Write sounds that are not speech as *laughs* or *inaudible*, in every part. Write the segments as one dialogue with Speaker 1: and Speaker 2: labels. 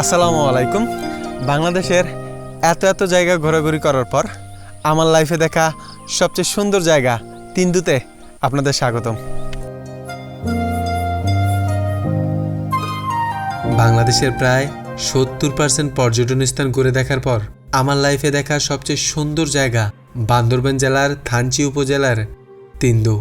Speaker 1: আসসালামু আলাইকুম। বাংলাদেশের এত এত জায়গা ঘোরাঘুরি করার পর আমার লাইফে দেখা সবচেয়ে সুন্দর জায়গা তিন্দুতে আপনাদের স্বাগতম। বাংলাদেশের প্রায় সত্তর পার্সেন্ট পর্যটন স্থান ঘুরে দেখার পর আমার লাইফে দেখা সবচেয়ে সুন্দর জায়গা বান্দরবান জেলার থানচি উপজেলার তিন্দু।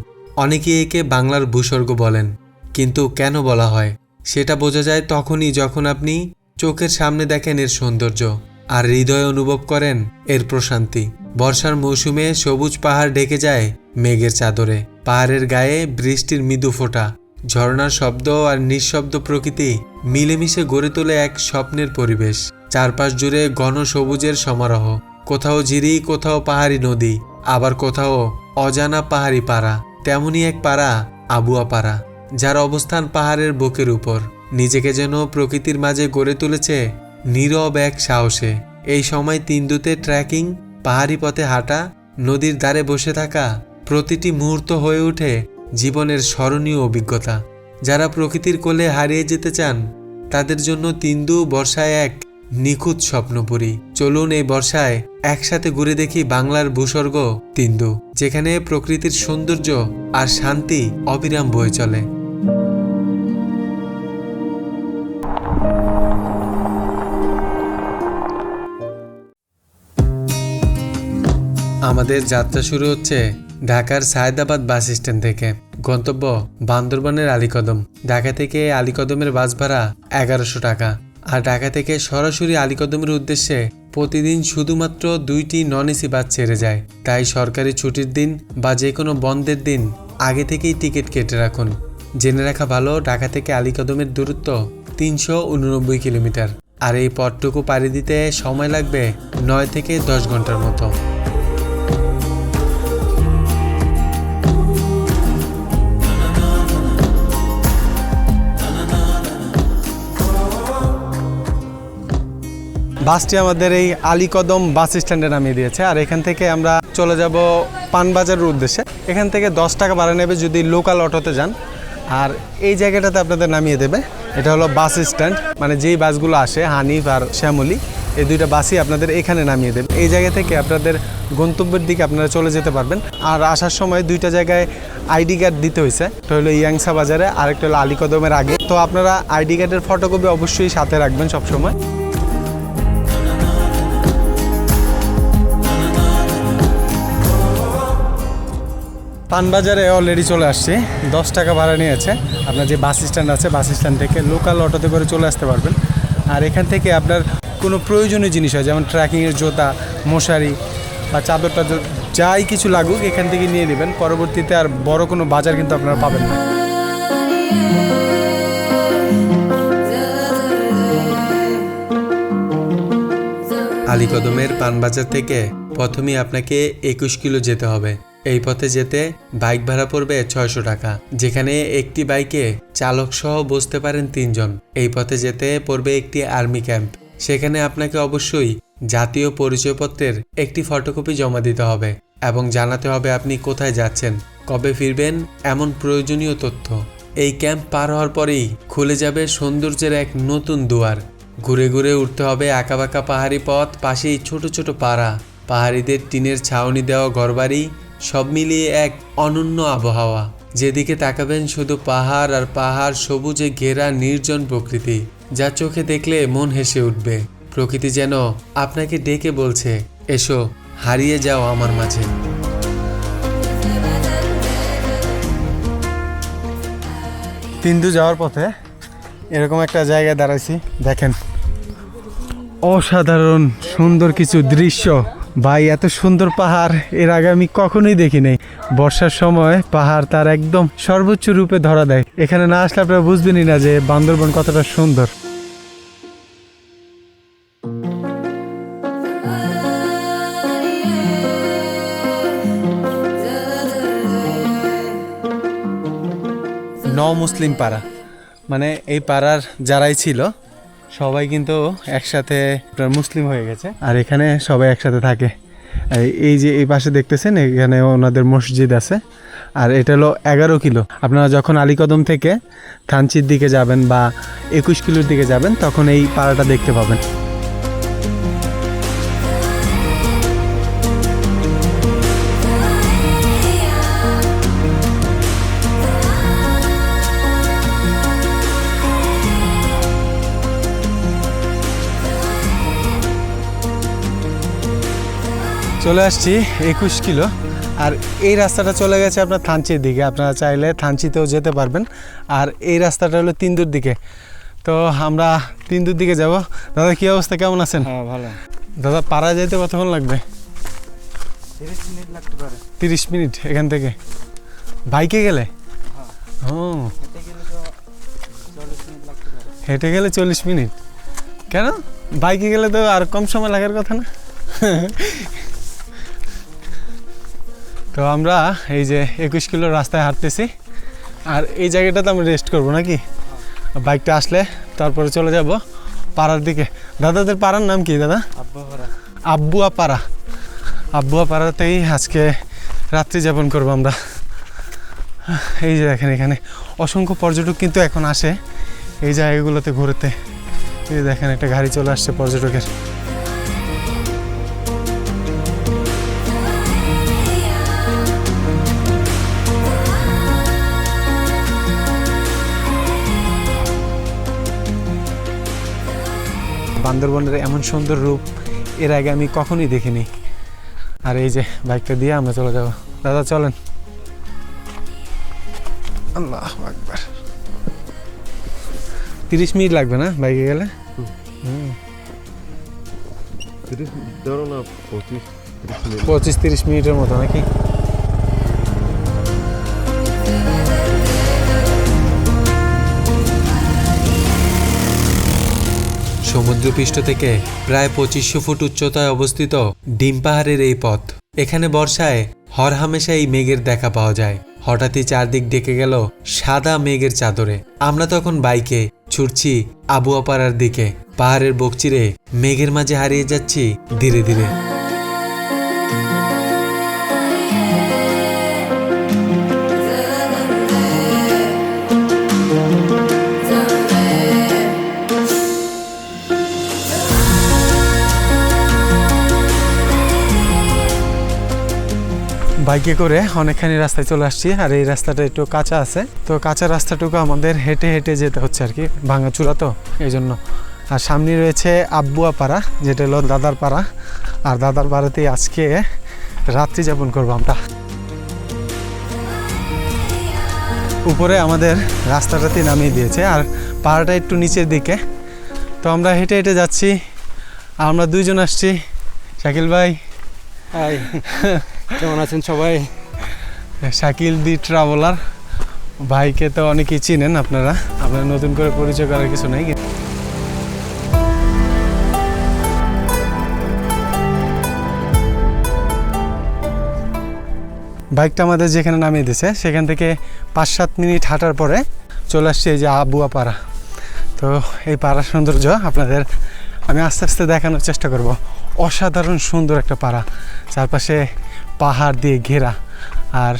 Speaker 1: অনেকে একে বাংলার ভূস্বর্গ বলেন, কিন্তু কেন বলা হয়? সেটা বোঝা যায় তখনই যখন আপনি চোখের সামনে দেখেন এর সৌন্দর্য আর হৃদয় অনুভব করেন এর প্রশান্তি। বর্ষার মৌসুমে সবুজ পাহাড় ঢেকে যায় মেঘের চাদরে। পাহাড়ের গায়ে বৃষ্টির মৃদু ফোঁটা। ঝর্ণার শব্দ আর নিঃশব্দ প্রকৃতি মিলেমিশে গড়ে তোলে এক স্বপ্নের পরিবেশ। চারপাশ জুড়ে ঘন সবুজের সমারোহ। কোথাও ঝিরি, কোথাও পাহাড়ি নদী, আবার কোথাও অজানা পাহাড়ি পাড়া। তেমনই এক পাড়া, আবুয়া পাড়া, যার অবস্থান পাহাড়ের বুকের উপর। নিজেকে যেন প্রকৃতির মাঝে গড়ে তুলেছে নীরব এক সাহসে। এই সময় তিন্দুতে ট্রেকিং, পাহাড়ি পথে হাঁটা, নদীর ধারে বসে থাকা প্রতিটি মুহূর্ত হয়ে ওঠে জীবনের স্মরণীয় অভিজ্ঞতা। যারা প্রকৃতির কোলে হারিয়ে যেতে চান, তাদের জন্য তিন্দু বর্ষায় এক নিখুঁত স্বপ্নপুরী। চলুন এই বর্ষায় একসাথে ঘুরে দেখি বাংলার ভূস্বর্গ তিন্দু, যেখানে প্রকৃতির সৌন্দর্য আর শান্তি অবিরাম বয়ে চলে। আমাদের যাত্রা শুরু হচ্ছে ঢাকার সায়দাবাদ বাস স্ট্যান্ড থেকে। গন্তব্য বান্দরবানের আলীকদম। ঢাকা থেকে আলীকদমের বাস ভাড়া এগারোশো টাকা। আর ঢাকা থেকে সরাসরি আলীকদমের উদ্দেশ্যে প্রতিদিন শুধুমাত্র দুইটি নন এসি বাস ছেড়ে যায়। তাই সরকারি ছুটির দিন বা যে কোনো বন্ধের দিন আগে থেকেই টিকিট কেটে রাখুন। জেনে রাখা ভালো, ঢাকা থেকে আলীকদমের দূরত্ব তিনশো উননব্বই কিলোমিটার। আর এই পথটুকু পাড়ি দিতে সময় লাগবে নয় থেকে দশ ঘণ্টার মতো। বাসটি আমাদের এই আলীকদম বাস স্ট্যান্ডে নামিয়ে দিয়েছে। আর এখান থেকে আমরা চলে যাব পানবাজারের উদ্দেশ্যে। এখান থেকে দশ টাকা ভাড়া নেবে যদি লোকাল অটোতে যান। আর এই জায়গাটাতে আপনাদের নামিয়ে দেবে। এটা হলো বাস স্ট্যান্ড। মানে যেই বাসগুলো আসে, হানিফ আর শ্যামলী, এই দুইটা বাসই আপনাদের এখানে নামিয়ে দেবে। এই জায়গা থেকে আপনাদের গন্তব্যের দিকে আপনারা চলে যেতে পারবেন। আর আসার সময় দুইটা জায়গায় আইডি কার্ড দিতে হয়েছে। একটা হলো ইয়াংসা বাজারে, আরেকটা হলো আলীকদমের আগে। তো আপনারা আইডি কার্ডের ফটোকপি অবশ্যই সাথে রাখবেন সবসময়। পানবাজারে অলরেডি চলে আসছি। দশ টাকা ভাড়া নিয়েছে। আপনার যে বাস স্ট্যান্ড আছে, বাস স্ট্যান্ড থেকে লোকাল অটোতে করে চলে আসতে পারবেন। আর এখান থেকে আপনার কোনো প্রয়োজনীয় জিনিস হয়, যেমন ট্রেকিংয়ের জোতা, মশারি বা চাদর টাদর যাই কিছু লাগুক, এখান থেকে নিয়ে নেবেন। পরবর্তীতে আর বড় কোনো বাজার কিন্তু আপনারা পাবেন না। আলীকদমের পানবাজার থেকে প্রথমেই আপনাকে একুশ কিলো যেতে হবে। এই পথে যেতে বাইক ভাড়া পড়বে ছয়শো টাকা। যেখানে একটি বাইকে চালক সহ বসতে পারেন তিনজন। এই পথে যেতে পড়বে একটি আর্মি ক্যাম্প। সেখানে আপনাকে অবশ্যই জাতীয় পরিচয়পত্রের একটি ফটোকপি জমা দিতে হবে এবং জানাতে হবে আপনি কোথায় যাচ্ছেন, কবে ফিরবেন, এমন প্রয়োজনীয় তথ্য। এই ক্যাম্প পার হওয়ার পরেই খুলে যাবে সৌন্দর্যের এক নতুন দুয়ার। ঘুরে ঘুরে উঠতে হবে আঁকাবাঁকা পাহাড়ি পথ, পাশেই ছোট ছোট পাড়া। পাহাড়িদের টিনের ছাউনি দেওয়া ঘরবাড়ি সব মিলিয়ে এক অনন্য আবহাওয়া। যেদিকে তাকাবেন শুধু পাহাড় আর পাহাড় সবুজে ঘেরা নির্জন প্রকৃতি, যা চোখে দেখলে মন হেসে উঠবে। প্রকৃতি যেন আপনাকে ডেকে বলছে, এসো, হারিয়ে যাও আমার মাঝে। তিন্দু যাওয়ার পথে এরকম একটা জায়গায় দাঁড়াইছি, দেখেন। অসাধারণ সুন্দর কিছু দৃশ্য। ভাই, এত সুন্দর পাহাড়, এর আগে আমি কখনোই দেখি নাই বর্ষার সময় পাহাড় তার একদম সর্বোচ্চ রূপে ধরা দেয়। এখানে না আসলে আপনারা বুঝবেনই না যে বান্দরবন কতটা সুন্দর। ন মুসলিম পাড়া। মানে এই পাড়ার যারাই ছিল সবাই কিন্তু একসাথে মুসলিম হয়ে গেছে। আর এখানে সবাই একসাথে থাকে। এই- যে এই পাশে দেখতেছেন, এখানে ওনাদের মসজিদ আছে। আর এটা হলো এগারো কিলো। আপনারা যখন আলীকদম থেকে থানচির দিকে যাবেন বা একুশ কিলোর দিকে যাবেন, তখন এই পাড়াটা দেখতে পাবেন। চলে আসছি একুশ কিলো। আর এই রাস্তাটা চলে গেছে আপনার থানচির দিকে। আপনারা চাইলে থানচিতেও যেতে পারবেন। আর এই রাস্তাটা হলো তিন্দুর দিকে। তো আমরা তিন্দুর দিকে যাব। দাদা কী অবস্থা? কেমন আছেন?
Speaker 2: হ্যাঁ ভালো।
Speaker 1: দাদা পাড়া যেতে কতক্ষণ লাগবে?
Speaker 2: তিরিশ মিনিট লাগতে পারে।
Speaker 1: তিরিশ মিনিট এখান থেকে? বাইকে গেলে? ও।
Speaker 2: হেঁটে পারে।
Speaker 1: হেঁটে গেলে চল্লিশ মিনিট। কেন? বাইকে গেলে তো আর কম সময় লাগার কথা না। তো আমরা এই যে একুশ কিলো রাস্তায় হাঁটতেছি। আর এই জায়গাটাতে আমরা রেস্ট করব নাকি? বাইকটা আসলে তারপরে চলে যাব পাড়ার দিকে। দাদাদের পাড়ার নাম কি দাদা? আব্বুয়া পাড়া। আব্বুয়া পাড়াতেই আজকে রাত্রি যাপন করব আমরা। এই যে দেখেন এখানে অসংখ্য পর্যটক কিন্তু এখন আসে এই জায়গাগুলোতে ঘুরতে। এই দেখেন একটা গাড়ি চলে আসছে পর্যটকের। বান্দরবনের এমন সুন্দর রূপ এর আগে আমি কখনোই দেখিনি। আর এই যে বাইকটা দিয়ে আমরা চলে যাব। দাদা চলেন। আল্লাহ আকবার। তিরিশ মিনিট লাগবে না বাইকে গেলে? হুম।
Speaker 3: ধরো না পঁচিশ
Speaker 1: পঁচিশ তিরিশ মিনিটের মতো নাকি?
Speaker 4: সমুদ্রপৃষ্ঠ থেকে প্রায় পঁচিশশো ফুট উচ্চতায় অবস্থিত ডিম পাহাড়ের এই পথ। এখানে বর্ষায় হরহামেশা এই মেঘের দেখা পাওয়া যায়। হঠাৎই চারদিক ডেকে গেল সাদা মেঘের চাদরে। আমরা তখন বাইকে ছুটছি আবুয়াপাড়ার দিকে। পাহাড়ের বকচিরে মেঘের মাঝে হারিয়ে যাচ্ছি ধীরে ধীরে।
Speaker 1: বাইকে করে অনেকখানি রাস্তায় চলে আসছি আর এই রাস্তাটা একটু কাঁচা আছে। তো কাঁচা রাস্তাটুকু আমাদের হেঁটে হেঁটে যেতে হচ্ছে আর কি ভাঙাচূড়া তো এই জন্য। আর সামনে রয়েছে আব্বুয়া পাড়া যেটা হলো দাদার পাড়া। আর দাদার পাড়াতেই আজকে রাত্রি যাপন করব আমরা। উপরে আমাদের রাস্তাটাতে নামিয়ে দিয়েছে আর পাড়াটা একটু নিচের দিকে। তো আমরা হেঁটে হেঁটে যাচ্ছি আমরা দুইজন আসছি। শাকিল ভাই।
Speaker 2: হাই *laughs* কেমন আছেন সবাই?
Speaker 1: শাকিল দি ট্রাভেলার ভাইকে তো অনেকেই চিনেন আপনারা, আপনার নতুন করে পরিচয় করার কিছু নেই বাইকটা আমাদের যেখানে নামিয়ে দিছে, সেখান থেকে পাঁচ সাত মিনিট হাঁটার পরে চলে আসছে এই যে আবুয়া পাড়া তো এই পাড়ার সৌন্দর্য আপনাদের আমি আস্তে আস্তে দেখানোর চেষ্টা করব। অসাধারণ সুন্দর একটা পাড়া, চারপাশে পাহাড় দিয়ে ঘেরা। আর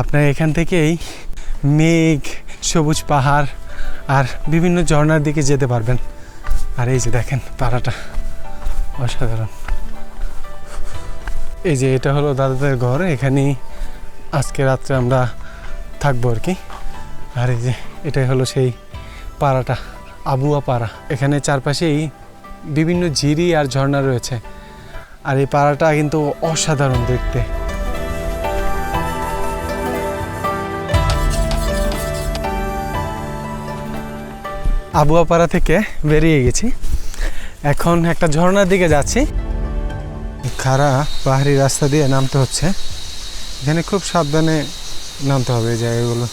Speaker 1: আপনার এখান থেকেই মেঘ, সবুজ পাহাড় আর বিভিন্ন ঝর্ণার দিকে যেতে পারবেন। আর এই যে দেখেন পাড়াটা, অসাধারণ। এই যে এটা হলো দাদাদের ঘর, এখানেই আজকে রাত্রে আমরা থাকব আর কি। আর এই যে এটাই হলো সেই পাড়াটা, আবুয়া পাড়া। এখানে চারপাশেই বিভিন্ন ঝিরি আর ঝর্ণা রয়েছে। আর এই পাড়াটা কিন্তু অসাধারণ দেখতে। আবুয়া পাড়া থেকে বেরিয়ে গেছি। এখন একটা ঝর্ণার দিকে যাচ্ছি। খাড়া পাহাড়ি রাস্তা দিয়ে নামতে হচ্ছে। এখানে খুব সাবধানে নামতে হবে এই জায়গাগুলো।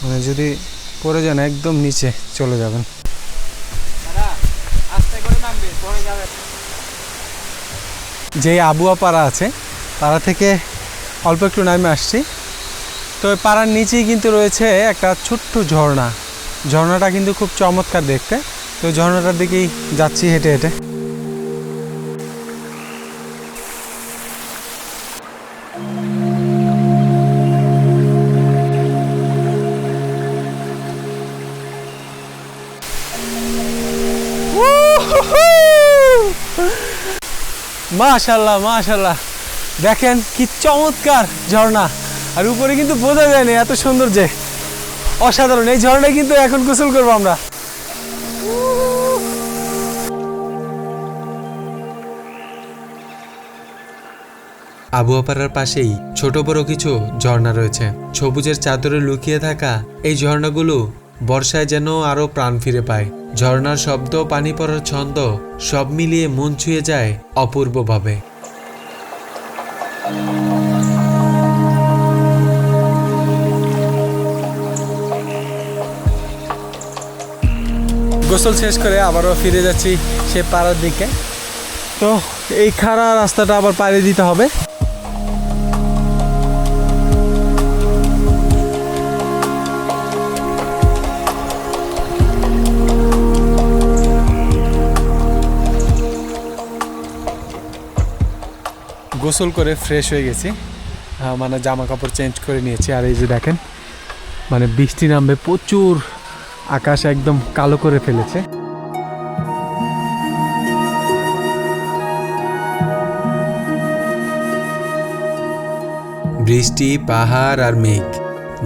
Speaker 1: মানে যদি পড়ে যান, একদম নিচে চলে যাবেন।
Speaker 2: আস্তে করে নামবে পরে যাবে।
Speaker 1: যে আবুয়া পাড়া আছে, পাড়া থেকে অল্প একটু নামে আসছি। তো পাড়ার নিচেই কিন্তু রয়েছে একটা ছোট্ট ঝর্ণা। ঝর্ণাটা কিন্তু খুব চমৎকার দেখতে। তো ঝর্ণাটার দিকেই যাচ্ছি হেঁটে হেঁটে। মাশাল্লাহ মাশাল্লাহ দেখেন কি চমৎকার ঝর্ণা। আর উপরে কিন্তু বোঝা যায় না এত সুন্দর যে অসাধারণ, এই ঝর্ণায় কিন্তু এখন গোসল করব আমরা।
Speaker 4: আবুয়াপাড়ার পাশেই ছোট বড় কিছু ঝর্ণা রয়েছে। সবুজের চাদরে লুকিয়ে থাকা এই ঝর্ণাগুলো বর্ষায় যেন আরও প্রাণ ফিরে পায়। ঝর্ণার শব্দ, পানি পড়ার ছন্দ, সব মিলিয়ে মন ছুঁয়ে যায় অপূর্বভাবে।
Speaker 1: গোসল শেষ করে আবারও ফিরে যাচ্ছি সে পাড়ার দিকে। তো এই খাড়া রাস্তাটা আবার পাড়ি দিতে হবে। গোসল করে ফ্রেশ হয়ে গেছি। মানে জামা কাপড় চেঞ্জ করে নিয়েছি। আর এই যে দেখেন মানে বৃষ্টি নামবে, প্রচুর আকাশ একদম কালো করে ফেলেছে।
Speaker 4: বৃষ্টি, পাহাড় আর মেঘ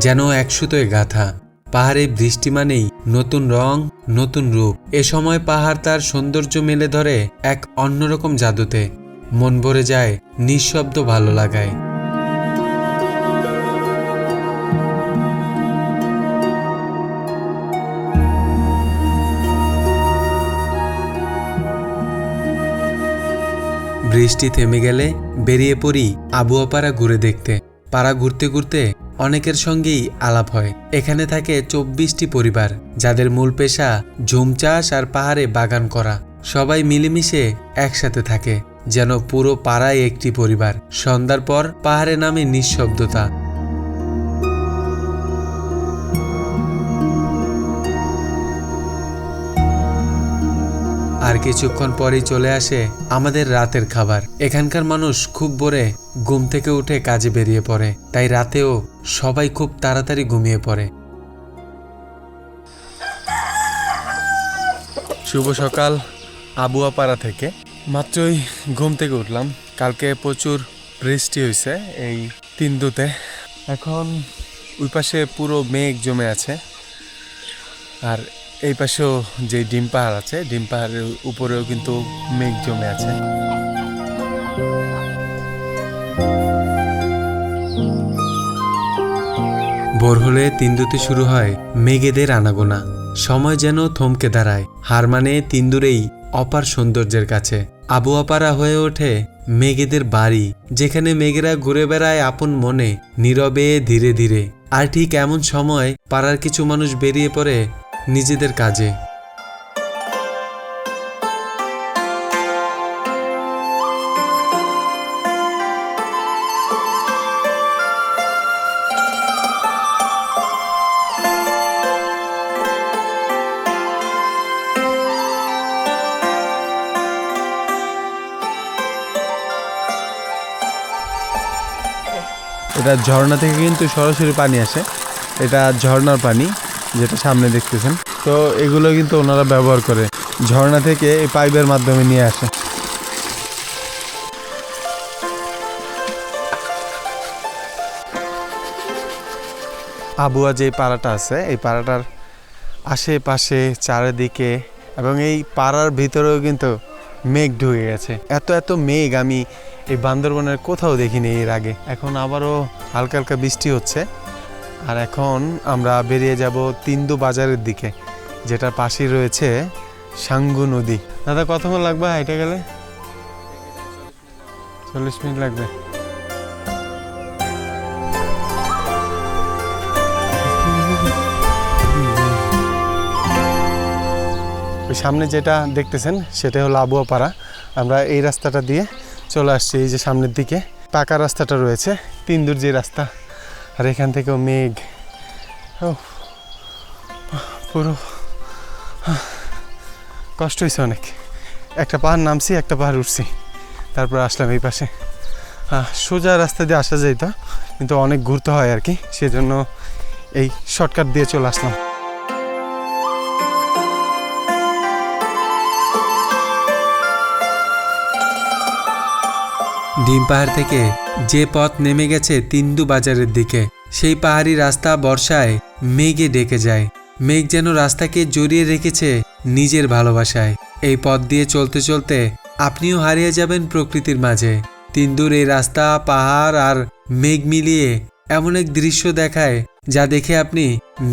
Speaker 4: যেন একসুতোয় গাথা। পাহাড়ে বৃষ্টি মানেই নতুন রং, নতুন রূপ। এ সময় পাহাড় তার সৌন্দর্য মেলে ধরে এক অন্যরকম জাদুতে। মন ভরে যায় নিঃশব্দ ভালো লাগায়। বৃষ্টি থেমে গেলে বেরিয়ে পড়ি আবুয়াপাড়া ঘুরে দেখতে। পাড়া ঘুরতে ঘুরতে অনেকের সঙ্গেই আলাপ হয়। এখানে থাকে চব্বিশটি পরিবার, যাদের মূল পেশা ঝুম চাষ আর পাহাড়ে বাগান করা। সবাই মিলেমিশে একসাথে থাকে। যেন পুরো পাড়ায় একটি পরিবার। সন্ধ্যার পর পাহাড়ে নামে নিঃশব্দতা। আর কিছুক্ষণ পরেই চলে আসে আমাদের রাতের খাবার। এখানকার মানুষ খুব ভোরে ঘুম থেকে উঠে কাজে বেরিয়ে পড়ে, তাই রাতেও সবাই খুব তাড়াতাড়ি ঘুমিয়ে পড়ে।
Speaker 1: শুভ সকাল, আবুয়াপাড়া থেকে। মাত্রই ঘুম থেকে উঠলাম। কালকে প্রচুর বৃষ্টি হয়েছে এই তিনদুতে এখন ওই পাশে পুরো মেঘ জমে আছে। আর এই পাশেও যে ডিম পাহাড় আছে, ডিম পাহাড়ের উপরেও কিন্তু মেঘ জমে আছে।
Speaker 4: ভোর হলে তিন্দুতে শুরু হয় মেঘেদের আনাগোনা। সময় যেন থমকে দাঁড়ায়। হার মানে তিন্দুরেই অপার সৌন্দর্যের কাছে। আবুয়াপাড়া হয়ে ওঠে মেঘেদের বাড়ি, যেখানে মেঘেরা ঘুরে বেড়ায় আপন মনে, নীরবে, ধীরে ধীরে। আর ঠিক এমন সময় পাড়ার কিছু মানুষ বেরিয়ে পড়ে নিজেদের কাজে।
Speaker 1: এটা ঝর্ণা থেকে কিন্তু সরাসরি পানি আসে। এটা ঝর্ণার পানি যেটা সামনে দেখতেছেন। তো এগুলো কিন্তু ওনারা ব্যবহার করে ঝর্ণা থেকে এই পাইপের মাধ্যমে নিয়ে আসে। আবুয়া যে পাড়াটা আছে, এই পাড়াটার আশেপাশে, চারিদিকে এবং এই পাড়ার ভিতরেও কিন্তু মেঘ ঢুকে গেছে। এত এত মেঘ আমি এই বান্দরবনের কোথাও দেখিনি এর আগে। এখন আবারও হালকা হালকা বৃষ্টি হচ্ছে। আর এখন আমরা বেরিয়ে যাব তিন্দু বাজারের দিকে, যেটার পাশেই রয়েছে সাঙ্গু নদী। দাদা কতক্ষণ লাগবে হেঁটে গেলে? চল্লিশ মিনিট লাগবে। সামনে যেটা দেখতেছেন, সেটা হলো আবুয়াপাড়া। আমরা এই রাস্তাটা দিয়ে চলে আসছি এই যে সামনের দিকে। পাকা রাস্তাটা রয়েছে, তিন দূর যে রাস্তা। আর এখান থেকেও মেঘ। ও পুরো কষ্ট হয়েছে অনেক। একটা পাহাড় নামছি, একটা পাহাড় উঠছি। তারপর আসলাম এই পাশে। সোজা রাস্তা দিয়ে আসা যেত কিন্তু অনেক ঘুরতে হয় আর কি, সেজন্য এই শর্টকাট দিয়ে চলে আসলাম।
Speaker 4: ডিম পাহাড় থেকে যে পথ নেমে গেছে তিন্দু বাজারের দিকে, সেই পাহাড়ি রাস্তা বর্ষায় মেঘে ডেকে যায়। মেঘ যেন রাস্তাকে জড়িয়ে রেখেছে নিজের ভালোবাসায়। এই পথ দিয়ে চলতে চলতে আপনিও হারিয়ে যাবেন প্রকৃতির মাঝে। তিন্দুর এই রাস্তা, পাহাড় আর মেঘ মিলিয়ে এমন এক দৃশ্য দেখায় যা দেখে আপনি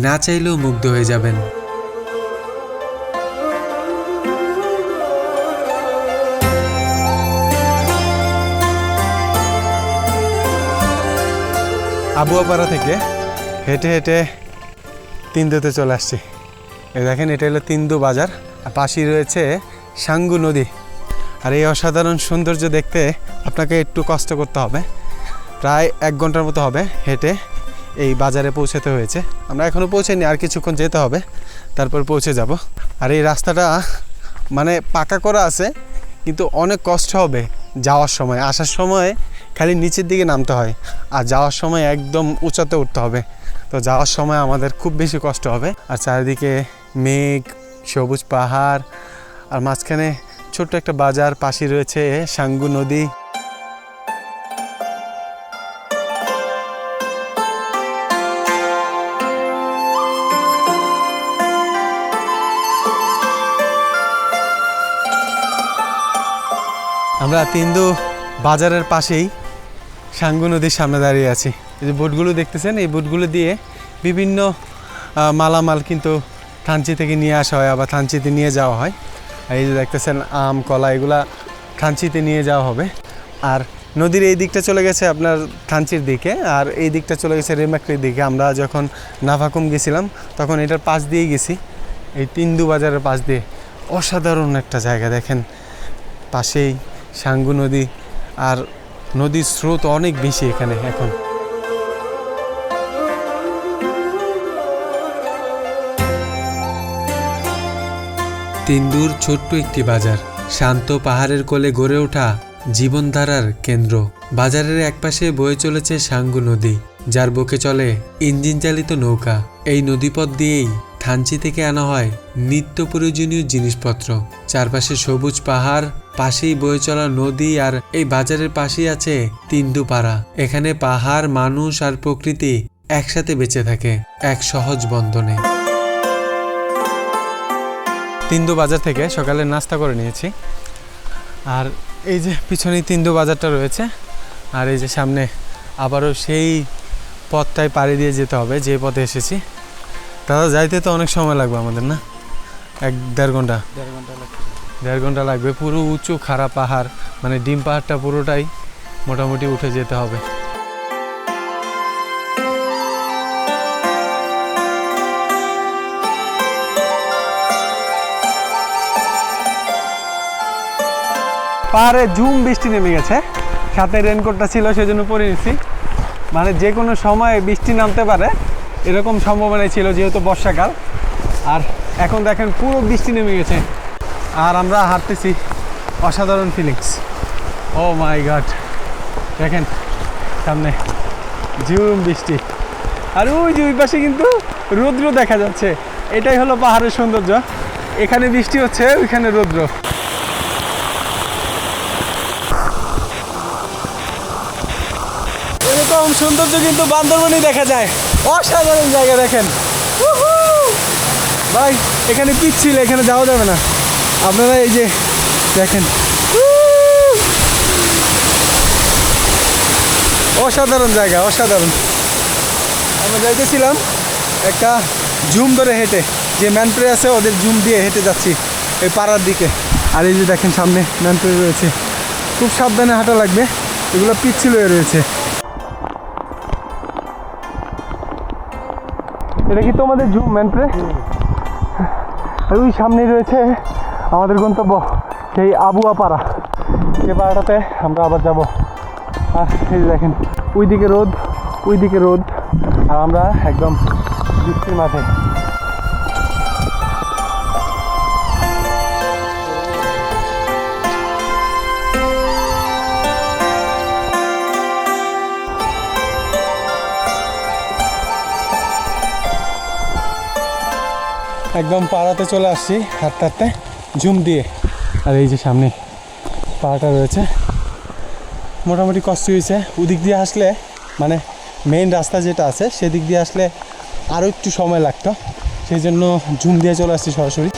Speaker 4: না চাইলেও মুগ্ধ হয়ে যাবেন।
Speaker 1: আবুয়াপাড়া থেকে হেঁটে হেঁটে তিন্দুতে চলে আসছি। দেখেন, এটা হলো তিন্দু বাজার, আর পাশেই রয়েছে সাঙ্গু নদী। আর এই অসাধারণ সৌন্দর্য দেখতে আপনাকে একটু কষ্ট করতে হবে। প্রায় এক ঘণ্টার মতো হবে হেঁটে এই বাজারে পৌঁছাতে হয়েছে। আমরা এখনও পৌঁছাইনি, আর কিছুক্ষণ যেতে হবে, তারপর পৌঁছে যাব। আর এই রাস্তাটা মানে পাকা করা আছে, কিন্তু অনেক কষ্ট হবে যাওয়ার সময়। আসার সময় খালি নিচের দিকে নামতে হয়। আর যাওয়ার সময় একদম উঁচাতে উঠতে হবে। তো যাওয়ার সময় আমাদের খুব বেশি কষ্ট হবে। আর চারিদিকে মেঘ, সবুজ পাহাড়, আর মাঝখানে ছোট্ট একটা বাজার পাশে রয়েছে সাঙ্গু নদী। আমরা তিন্দু বাজারের পাশেই সাঙ্গু নদীর সামনে দাঁড়িয়ে আছি। এই যে বোটগুলো দেখতেছেন, এই বোটগুলো দিয়ে বিভিন্ন মালামাল কিন্তু থানচি থেকে নিয়ে আসা হয় আবার থানচিতে নিয়ে যাওয়া হয়। আর এই যে দেখতেছেন, আম, কলা, এগুলা থানচিতে নিয়ে যাওয়া হবে। আর নদীর এই দিকটা চলে গেছে আপনার থানচির দিকে, আর এই দিকটা চলে গেছে রেমাক্রির দিকে। আমরা যখন নাভাকুম গেছিলাম, তখন এটার পাশ দিয়ে গেছি। এই তিন্দু বাজারের পাশ দিয়ে। অসাধারণ একটা জায়গা দেখেন। পাশেই সাঙ্গু নদী আর নদীর স্রোত অনেক বেশি এখানে এখন।
Speaker 4: তিন্দুর ছোট্ট একটি বাজার, শান্ত পাহাড়ের কোলে গড়ে ওঠা জীবনধারার কেন্দ্র। বাজারের একপাশে বয়ে চলেছে সাঙ্গু নদী, যার বুকে চলে ইঞ্জিন চালিত নৌকা। এই নদীপথ দিয়েই থানচি থেকে আনা হয় নিত্য প্রয়োজনীয় জিনিসপত্র। চারপাশে সবুজ পাহাড়, পাশেই বয়ে চলা নদী আর এই বাজারের পাশেই আছে তিন্দুপাড়া এখানে পাহাড়, মানুষ আর প্রকৃতি একসাথে বেঁচে থাকে এক সহজ বন্ধনে।
Speaker 1: তিন্দু বাজার থেকে সকালে নাস্তা করে নিয়েছি। আর এই যে পিছনেই তিন্দু বাজারটা রয়েছে। আর এই যে সামনে আবারও সেই পথটায় পাড়ি দিয়ে যেতে হবে, যে পথে এসেছি। দাদা যাইতে তো অনেক সময় লাগবে আমাদের না? এক দেড় ঘণ্টা।
Speaker 2: দেড় ঘণ্টা লাগবে।
Speaker 1: দেড় ঘণ্টা লাগবে পুরো উঁচু খাড়া পাহাড় মানে ডিম পাহাড়টা পুরোটাই মোটামুটি উঠে যেতে হবে। পাহাড়ে ঝুম বৃষ্টি নেমে গেছে। সাথে রেনকোটটা ছিল সেজন্য পরে নিচ্ছি মানে যে কোনো সময় বৃষ্টি নামতে পারে এরকম সম্ভাবনাই ছিল যেহেতু বর্ষাকাল। আর এখন দেখেন পুরো বৃষ্টি নেমে গেছে। আর আমরা হাঁটতেছি অসাধারণ ফিলিংস ও মাই গড দেখেন, সামনে ঝুম বৃষ্টি। আর ওই যে ওই পাশে কিন্তু রৌদ্র দেখা যাচ্ছে। এটাই হলো পাহাড়ের সৌন্দর্য। এখানে বৃষ্টি হচ্ছে, ওইখানে রৌদ্র। এরকম সৌন্দর্য কিন্তু বান্দরবনেই দেখা যায়। অসাধারণ জায়গা দেখেন! ভাই, এখানে পিচ্ছিল এখানে যাওয়া যাবে না। আপনারা এই যে দেখেন! অসাধারণ জায়গা, অসাধারণ। আমরা যাইতেছিলাম একটা জুম ধরে হেঁটে। যে ম্যানপ্রে আছে, ওদের জুম দিয়ে হেঁটে যাচ্ছি এই পাড়ার দিকে। আর এই যে দেখেন, সামনে ম্যানপ্রে রয়েছে। খুব সাবধানে হাঁটা লাগবে। এগুলো পিচ্ছিল রয়েছে। এটা কি তোমাদের জুম ম্যানপ্রে আর ওই সামনেই রয়েছে আমাদের গন্তব্য, সেই আবুয়া পাড়া সে পাড়াটাতে আমরা আবার যাব। আর এই দেখেন, ওইদিকে রোদ ওইদিকে রোদ, আর আমরা একদম বৃষ্টির মাঠে একদম পাড়াতে চলে আসছি, হাঁটতে হাঁটতে। ঝুম দিয়ে। আর এই যে সামনে পাড়াটা রয়েছে। মোটামুটি কষ্ট হয়েছে। ওদিক দিয়ে আসলে মানে মেইন রাস্তা যেটা আছে, সেদিক দিয়ে আসলে আরও একটু সময় লাগতো। সেই জন্য ঝুম দিয়ে চলে আসছি সরাসরি।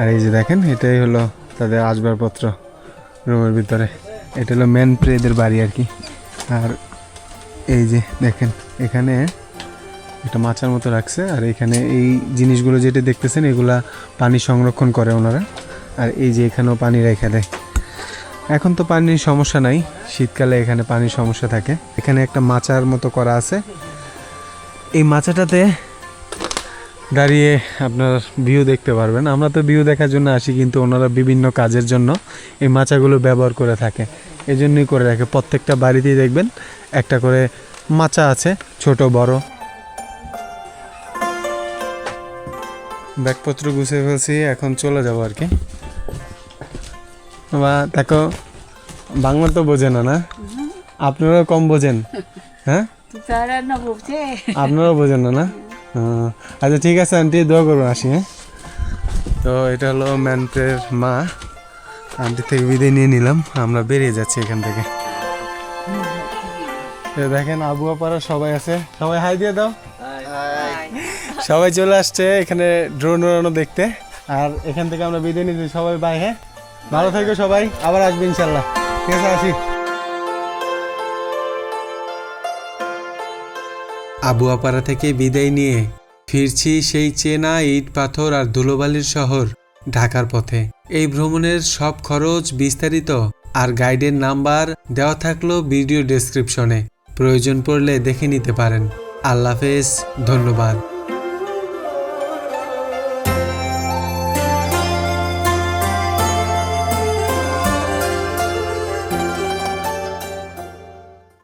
Speaker 1: আর এই যে দেখেন, এটাই হলো তাদের আসবাবপত্র রুমের ভিতরে। এটা হলো মেন প্রেদের বাড়ি আর কি। আর এই যে দেখেন, এখানে একটা মাচার মতো রাখছে আর এখানে এই জিনিসগুলো যেটা দেখতেছেন, এগুলা পানি সংরক্ষণ করে ওনারা। আর এই যে এখানেও পানি রেখে দেয়। এখন তো পানির সমস্যা নাই, শীতকালে এখানে পানির সমস্যা থাকে। এখানে একটা মাচার মতো করা আছে। এই মাচাটাতে দাঁড়িয়ে আপনার ভিউ দেখতে পারবেন। আমরা তো ভিউ দেখার জন্য আসি, কিন্তু ওনারা বিভিন্ন কাজের জন্য এই মাচাগুলো ব্যবহার করে থাকে। এই জন্যই করে রাখে। প্রত্যেকটা বাড়িতেই দেখবেন একটা করে মাচা আছে ছোট বড়। ব্যাগপত্র গুছিয়ে ফেলছি এখন চলে যাব আর কি। বা দেখো বাংলা তো বোঝে না না? আপনারাও কম বোঝেন হ্যাঁ? আপনারাও বোঝেন না না। আচ্ছা ঠিক আছে আন্টি দোয়া করুন আসি হ্যাঁ? তো এটা হলো ম্যানপ্রের মা। আন্টি থেকে বিদায় নিয়ে নিলাম, আমরা বেরিয়ে যাচ্ছি এখান থেকে। দেখেন, আবু আপারা সবাই আছে। সবাই হাই দিয়ে দাও। সবাই চলে আসছে এখানে ড্রোন উড়ানো দেখতে। আর এখান থেকে আমরা বিদায় নিচ্ছি সবাই বাই হ্যাঁ? ভালো থাকবে সবাই, আবার আসবে ইনশাল্লাহ। ঠিক আছে, আসি।
Speaker 4: আবুয়াপাড়া থেকে বিদায় নিয়ে ফিরছি সেই চেনা ইট পাথর আর ধুলোবালির শহর। ঢাকার পথে। এই ভ্রমণের সব খরচ বিস্তারিত আর গাইডের নাম্বার দেওয়া থাকল ভিডিও ডেসক্রিপশনে। প্রয়োজন পড়লে দেখে নিতে পারেন। আল্লাহ হাফেজ, ধন্যবাদ।